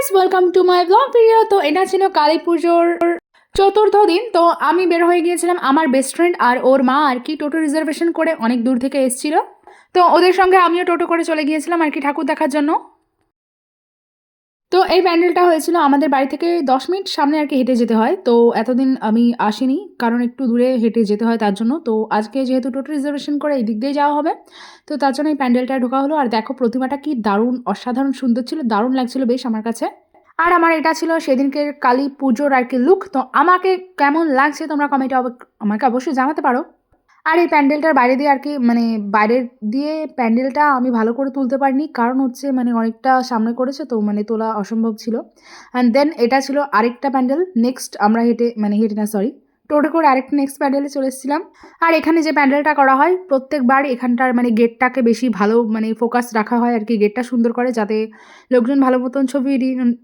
Guys welcome to my blog video তো এটা ছিল কালী পুজোর চতুর্থ দিন। তো আমি বের হয়ে গিয়েছিলাম আমার বেস্ট ফ্রেন্ড আর ওর মা আর কি টোটো রিজার্ভেশন করে অনেক দূর থেকে এসেছিল। তো ওদের সঙ্গে আমিও টোটো করে চলে গিয়েছিলাম আর কি ঠাকুর দেখার জন্য। তো এই প্যান্ডেলটা হয়েছিল আমাদের বাড়ি থেকে দশ মিনিট সামনে আর কি হেঁটে যেতে হয়। তো এতদিন আমি আসিনি, কারণ একটু দূরে হেঁটে যেতে হয় তার জন্য। তো আজকে যেহেতু টোটো রিজার্ভেশন করে এই দিক দিয়ে যাওয়া হবে, তো তার জন্য এই প্যান্ডেলটা ঢোকা হলো। আর দেখো প্রতিমাটা কি দারুণ, অসাধারণ সুন্দর ছিল, দারুণ লাগছিল বেশ আমার কাছে। আর আমার এটা ছিল সেদিনকে কালী পুজোর আর কি লুক তো আমাকে কেমন লাগছে তোমরা কমেন্টে আমাকে অবশ্যই জানাতে পারো। আর এই প্যান্ডেলটার বাইরে দিয়ে আর কি মানে বাইরের দিয়ে প্যান্ডেলটা আমি ভালো করে তুলতে পারিনি। কারণ হচ্ছে মানে অনেকটা সামনে করেছে তো মানে তোলা অসম্ভব ছিল। অ্যান্ড দেন এটা ছিল আরেকটা প্যান্ডেল নেক্সট আমরা হেঁটে মানে হেঁটে না সরি টোটো করে আরেকটা নেক্সট প্যান্ডেলে চলে এসেছিলাম। আর এখানে যে প্যান্ডেলটা করা হয় প্রত্যেকবার এখানটার মানে গেটটাকে বেশি ভালো মানে ফোকাস রাখা হয় আর কি। গেটটা সুন্দর করে যাতে লোকজন ভালো মতন ছবি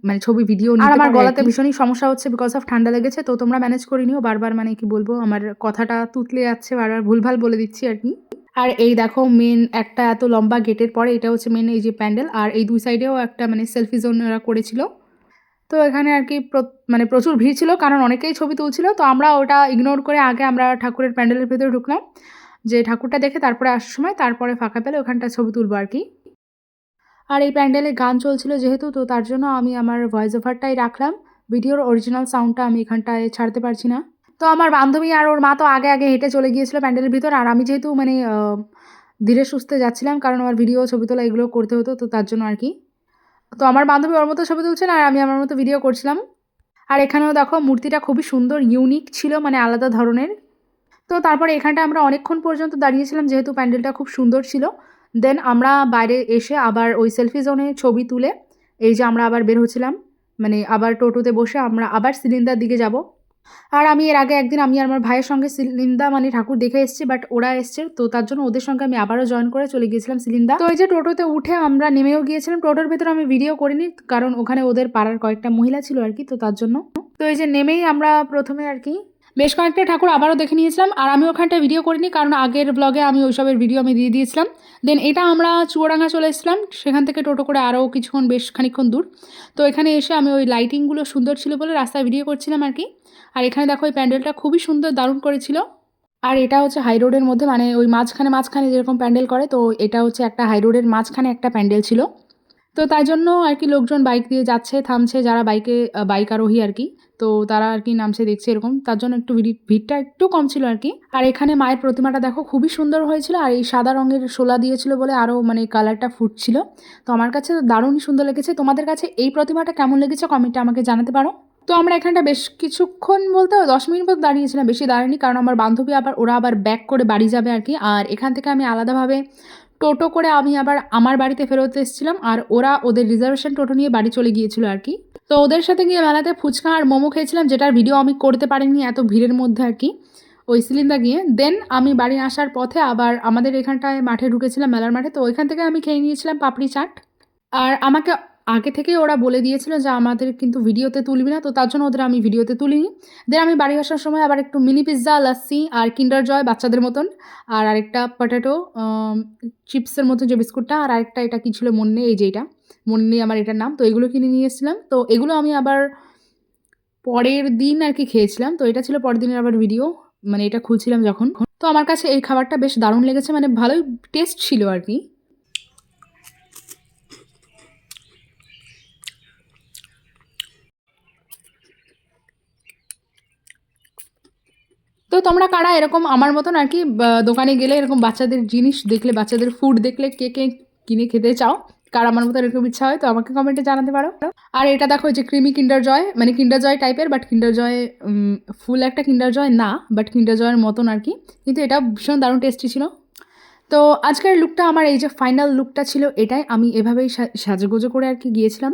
মানে ছবি ভিডিও আর আমার গলাতে ভীষণই সমস্যা হচ্ছে বিকজ অফ ঠান্ডা লেগেছে তো তোমরা ম্যানেজ করে নিও। বারবার মানে কি বলব আমার কথাটা তুতলে যাচ্ছে বারবার ভুলভাল বলে দিচ্ছি আর কি। আর এই দেখো মেন একটা এত লম্বা গেটের পরে এটা হচ্ছে মেন এই যে প্যান্ডেল আর এই দুই সাইডেও একটা মানে সেলফি জোন ওরা করেছিল। তো এখানে আর কি মানে প্রচুর ভিড় ছিল, কারণ অনেকেই ছবি তুলছিল, তো আমরা ওটা ইগনোর করে আগে আমরা ঠাকুরের প্যান্ডেলের ভেতরে ঢুকলাম। যে ঠাকুরটা দেখে তারপরে আসার সময় তারপরে ফাঁকা পেলে ওখানটা ছবি তুলবো আর কি। আর এই প্যান্ডেলে গান চলছিল যেহেতু, তো তার জন্য আমি আমার ভয়েস ওভারটাই রাখলাম। ভিডিওর অরিজিনাল সাউন্ডটা আমি এখানটায় ছাড়তে পারছি না। তো আমার বান্ধবী আর ওর মা তো আগে আগে হেঁটে চলে গিয়েছিল প্যান্ডেলের ভিতর, আর আমি যেহেতু মানে ধীরে সুস্থে যাচ্ছিলাম, কারণ আমার ভিডিও ছবি তোলা এগুলো করতে হতো, তো তার জন্য আর কি। তো আমার বান্ধবী ওর মতো ছবি তুলছেন আর আমি আমার মতো ভিডিও করছিলাম। আর এখানেও দেখো, মূর্তিটা খুবই সুন্দর ইউনিক ছিল মানে আলাদা ধরনের। তো তারপরে এখানটা আমরা অনেকক্ষণ পর্যন্ত দাঁড়িয়েছিলাম, যেহেতু প্যান্ডেলটা খুব সুন্দর ছিল। দেন আমরা বাইরে এসে আবার ওই সেলফি জোনে ছবি তুলে, এই যে আমরা আবার বের হচ্ছিলাম মানে আবার টোটোতে বসে আমরা আবার সিলিন্ডার দিকে যাব। আর আমি এর আগে একদিন আমি আমার ভাইয়ের সঙ্গে সিলিন্দা মানে ঠাকুর দেখে এসেছি বাট ওরা এসছে। তো তার জন্য ওদের সঙ্গে আমি আবারও জয়েন করে চলে গিয়েছিলাম সিলিন্দা তো এই যে টোটোতে উঠে আমরা নেমেও গিয়েছিলাম। টোটোর ভেতরে আমি ভিডিও করিনি, কারণ ওখানে ওদের পাড়ার কয়েকটা মহিলা ছিল আর কি, তো তার জন্য। তো এই যে নেমেই আমরা প্রথমে আর কি বেশ কয়েকটা ঠাকুর আবারও দেখে নিয়েছিলাম, আর আমি ওখানটা ভিডিও করিনি, কারণ আগের ব্লগে আমি ওইসবের ভিডিও আমি দিয়ে দিয়েছিলাম। দেন এটা আমরা চুয়াডাঙ্গা চলে এসেছিলাম, সেখান থেকে টোটো করে আরও কিছুক্ষণ, বেশ খানিক্ষণ দূর। তো এখানে এসে আমি ওই লাইটিংগুলো সুন্দর ছিল বলে রাস্তায় ভিডিও করছিলাম আর কি। আর এখানে দেখো ওই প্যান্ডেলটা খুবই সুন্দর, দারুণ করেছিল। আর এটা হচ্ছে হাই রোডের মধ্যে মানে ওই মাঝখানে মাঝখানে যেরকম প্যান্ডেল করে, তো এটা হচ্ছে একটা হাই রোডের মাঝখানে একটা প্যান্ডেল ছিল। তো তাই জন্য আর কি লোকজন বাইক দিয়ে যাচ্ছে, থামছে যারা বাইকে বাইক আরোহী আর কি। তো তারা আর কি নামছে, দেখছে এরকম। তার জন্য একটু ভিড়টা একটু কম ছিল আর কি। আর এখানে মায়ের প্রতিমাটা দেখো খুবই সুন্দর হয়েছিল আর এই সাদা রঙের শোলা দিয়েছিল বলে আরও মানে কালারটা ফুটছিল। তো আমার কাছে দারুণই সুন্দর লেগেছে। তোমাদের কাছে এই প্রতিমাটা কেমন লেগেছে কমেন্টে আমাকে জানাতে পারো। তো আমরা এখানটা বেশ কিছুক্ষণ বলতে দশ মিনিট মতো দাঁড়িয়েছিলাম, বেশি দাঁড়ায়নি কারণ আমার বান্ধবী আবার, ওরা আবার ব্যাক করে বাড়ি যাবে আর কি। আর এখান থেকে আমি আলাদাভাবে টোটো করে আমি আবার আমার বাড়িতে ফেরত এসেছিলাম আর ওরা ওদের রিজার্ভেশন টোটো নিয়ে বাড়ি চলে গিয়েছিল আর কি। তো ওদের সাথে গিয়ে মেলাতে ফুচকা আর মোমো খেয়েছিলাম, যেটার ভিডিও আমি করতে পারিনি এত ভিড়ের মধ্যে আর কি। ওই সিলিন্ডার গিয়ে দেন আমি বাড়ি আসার পথে আবার আমাদের এখানটায় মাঠে ঢুকেছিলাম, মেলার মাঠে। তো ওইখান থেকে আমি খেয়ে নিয়েছিলাম পাপড়ি চাট। আর আমাকে আগে থেকে ওরা বলে দিয়েছিল যে আমাদের কিন্তু ভিডিওতে তুলবি না, তো তার জন্য ওদের আমি ভিডিওতে তুলিনি। দেন আমি বাড়ি আসার সময় আবার একটু মিনি পিৎজা লাস্সি আর কিন্ডার জয় বাচ্চাদের মতন, আর আরেকটা পটেটো চিপসের মতো যে বিস্কুটটা, আর আরেকটা এটা কী ছিল মনে নেই এই যে এটা মনে নেই আমার এটার নাম, তো এগুলো কিনে নিয়ে এসেছিলাম। তো এগুলো আমি আবার পরের দিন আর কি খেয়েছিলাম, তো এটা ছিল পরের দিনের আবার ভিডিও মানে এটা খুলছিলাম যখন। তো আমার কাছে এই খাবারটা বেশ দারুণ লেগেছে মানে ভালোই টেস্ট ছিল আর কি। তো তোমরা কারা? এরকম আমার মতন আর কি দোকানে গেলে এরকম বাচ্চাদের জিনিস দেখলে, বাচ্চাদের ফুড দেখলে কে কে কিনে খেতে চাও, কার আমার মতো এরকম ইচ্ছা হয়, তো আমাকে কমেন্টে জানাতে পারো। আর এটা দেখো যে ক্রিমি কিন্ডার জয় মানে কিন্ডার জয় টাইপের বাট কিন্ডার জয় ফুল একটা কিন্ডার জয় না বাট কিন্ডার জয়ের মতন আর কি, কিন্তু এটা ভীষণ দারুণ টেস্টি ছিল। তো আজকের লুকটা আমার এই যে ফাইনাল লুকটা ছিল এটাই, আমি এভাবেই সাজগোজো করে আর কি গিয়েছিলাম।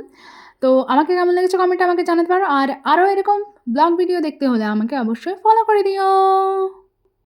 তো আমাকে কেমন লেগেছে কমেন্টে আমাকে জানাতে পারো। আর আরও এরকম ব্লগ ভিডিও দেখতে হলে আমাকে অবশ্যই ফলো করে দিও।